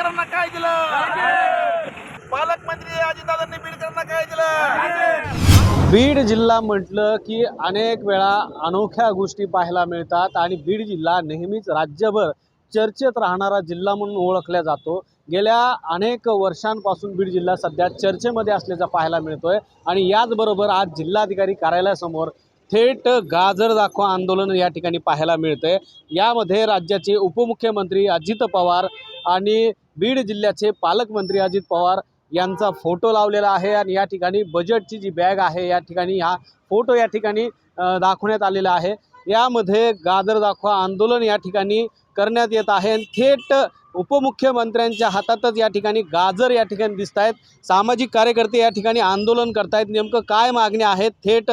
बीडकरांना काय दिलं? पालकमंत्री अजितदादांनी बीडकरांना काय दिलं? बीड जिल्हा म्हटलं की अनेक वेळा अनोख्या गोष्टी पाहायला मिळतात आणि बीड जिल्हा नेहमीच राज्यभर चर्चेत राहणारा जिल्हा म्हणून ओळखला जातो. गेल्या अनेक वर्षांपासून बीड जिल्हा सध्या चर्चेमध्ये असल्याचं पाहायला मिळतोय आणि याचबरोबर आज जिल्हाधिकारी कार्यालयासमोर थेट गाजर दाखवा आंदोलन या ठिकाणी पाहायला मिळतंय. यामध्ये राज्याचे उपमुख्यमंत्री अजित पवार आणि बीड जिल्ह्याचे पालकमंत्री अजित पवार यांचा फोटो लावलेला आहे आणि या ठिकाणी बजेटची जी बॅग आहे या ठिकाणी हा फोटो या ठिकाणी दाखवण्यात आलेला आहे. यामध्ये गाजर दाखवा आंदोलन या ठिकाणी करण्यात येत आहे आणि थेट उपमुख्यमंत्र्यांच्या हातातच या ठिकाणी गाजर या ठिकाणी दिसत आहेत सामाजिक कार्यकर्ते या ठिकाणी आंदोलन करतायत. नेमकं काय मागण्या आहेत? थेट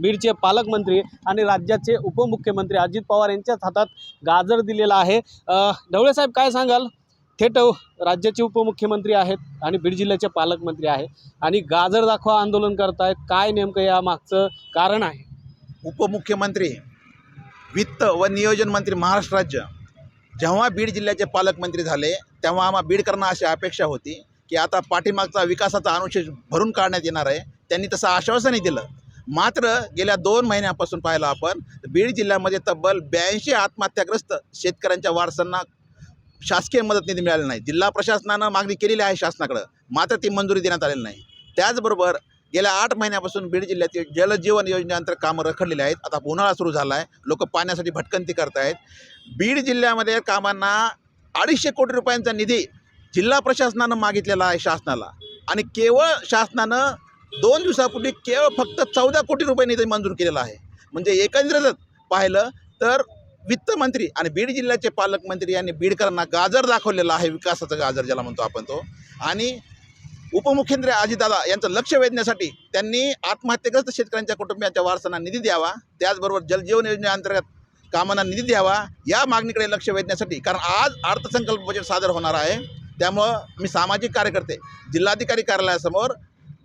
बीडचे पालकमंत्री आणि राज्याचे उपमुख्यमंत्री अजित पवार यांच्याच हातात गाजर दिलेला आहे. ढवळेसाहेब काय सांगाल? थेट राज्याचे उपमुख्यमंत्री आहेत आणि बीड जिल्ह्याचे पालकमंत्री आहे आणि गाजर दाखवा आंदोलन करतायत. काय नेमकं या मागचं कारण आहे? उपमुख्यमंत्री वित्त व नियोजन मंत्री महाराष्ट्र राज्य जेव्हा बीड जिल्ह्याचे पालकमंत्री झाले तेव्हा आम्हा बीडकरांना अशी अपेक्षा होती की आता पाठीमागचा विकासाचा अनुशेष भरून काढण्यात येणार आहे. त्यांनी तसं आश्वासनही दिलं. मात्र गेल्या दोन महिन्यापासून पाहिलं आपण बीड जिल्ह्यामध्ये तब्बल ब्याऐंशी आत्महत्याग्रस्त शेतकऱ्यांच्या वारसांना शासकीय मदत निधी मिळाली नाही. जिल्हा प्रशासनानं मागणी केलेली आहे शासनाकडं मात्र ती मंजुरी देण्यात आलेली नाही. त्याचबरोबर गेल्या आठ महिन्यापासून बीड जिल्ह्यातील जलजीवन योजनेअंतर्गत कामं रखडलेली आहेत. आता उन्हाळा सुरू झाला आहे लोक पाण्यासाठी भटकंती करत आहेत बीड जिल्ह्यामध्ये कामांना अडीचशे कोटी रुपयांचा निधी जिल्हा प्रशासनानं मागितलेला आहे शासनाला. आणि केवळ शासनानं दोन दिवसापूर्वी केवळ फक्त चौदा कोटी रुपये निधी मंजूर केलेला आहे. म्हणजे एकंदरीतच पाहिलं तर वित्तमंत्री आणि बीड जिल्ह्याचे पालकमंत्री यांनी बीडकरांना गाजर दाखवलेला आहे. विकासाचा गाजर ज्याला म्हणतो आपण तो. आणि उपमुख्यमंत्री अजितदादा यांचं लक्ष वेधण्यासाठी त्यांनी आत्महत्येग्रस्त शेतकऱ्यांच्या कुटुंबियांच्या वारसांना निधी द्यावा. त्याचबरोबर जलजीवन योजनेअंतर्गत कामांना निधी द्यावा. या मागणीकडे लक्ष वेधण्यासाठी कारण आज अर्थसंकल्प बजेट सादर होणार आहे. त्यामुळं मी सामाजिक कार्यकर्ते जिल्हाधिकारी कार्यालयासमोर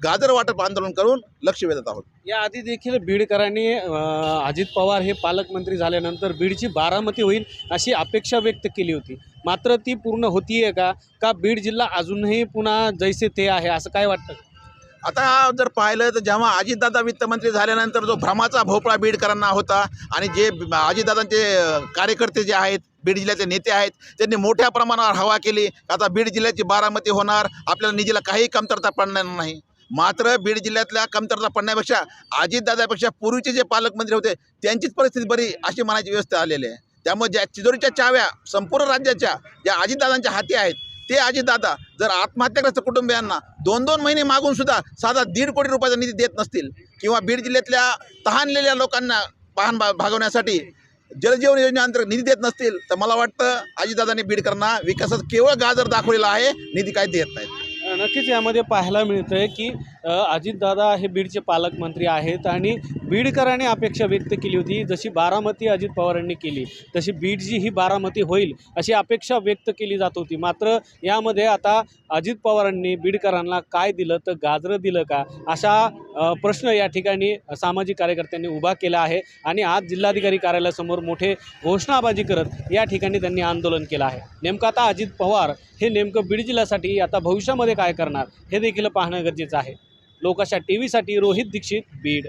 गाजर वाटप आंदोलन करून लक्ष वेधत आहोत. याआधी देखील बीडकरांनी अजित पवार हे पालकमंत्री झाल्यानंतर बीडची बारामती होईल अशी अपेक्षा व्यक्त केली होती. मात्र ती पूर्ण होतीये का? का बीड जिल्हा अजूनही पुन्हा जैसे ते आहे? असं काय वाटतं? आता जर पाहिलं तर जेव्हा अजितदादा वित्तमंत्री झाल्यानंतर जो भ्रमाचा भोपळा बीडकरांना होता आणि जे अजितदादांचे कार्यकर्ते जे आहेत बीड जिल्ह्याचे नेते आहेत त्यांनी मोठ्या प्रमाणावर हवा केली. आता बीड जिल्ह्याची बारामती होणार. आपल्याला निधीला काही कमतरता पडणार नाही. मात्र बीड जिल्ह्यातल्या कमतरता पडण्यापेक्षा अजितदादापेक्षा पूर्वीचे जे पालकमंत्री होते त्यांचीच परिस्थिती बरी अशी म्हणायची व्यवस्था आलेली आहे. त्यामुळे ज्या तिजोरीच्या चाव्या संपूर्ण राज्याच्या ज्या अजितदादांच्या हाती आहेत ते अजितदादा जर आत्महत्याग्रस्त कुटुंबियांना दोन दोन महिने मागून सुद्धा साधा दीड कोटी रुपयाचा निधी देत नसतील किंवा बीड जिल्ह्यातल्या तहानलेल्या लोकांना पाहण भा भागवण्यासाठी जलजीवन योजनेअंतर्गत निधी देत नसतील तर मला वाटतं अजितदादांनी बीडकरांना विकासात केवळ गाजर दाखवलेला आहे निधी काय देत नाहीत. नक्कीच यामध्ये पाहायला मिळतं आहे की अजितदादा हे बीडचे पालकमंत्री आहेत आणि बीडकरांनी अपेक्षा व्यक्त केली होती जशी बारामती अजित पवारांनी केली तशी बीडची ही बारामती होईल अशी अपेक्षा व्यक्त केली जात होती. मात्र यामध्ये आता अजित पवारांनी बीडकरांना काय दिलं तर गाजरं दिलं का अशा प्रश्न या ठिकाणी सामाजिक कार्यकर्त्यांनी उभा केला आहे आणि आज जिल्हाधिकारी कार्यालयासमोर मोठे घोषणाबाजी करत या ठिकाणी त्यांनी आंदोलन केलं आहे. नेमकं आता अजित पवार हे नेमकं बीड जिल्ह्यासाठी आता भविष्यामध्ये काय करणार हे देखील पाहणं गरजेचं आहे. लोकाशा टी व्हीसाठी रोहित दीक्षित बीड.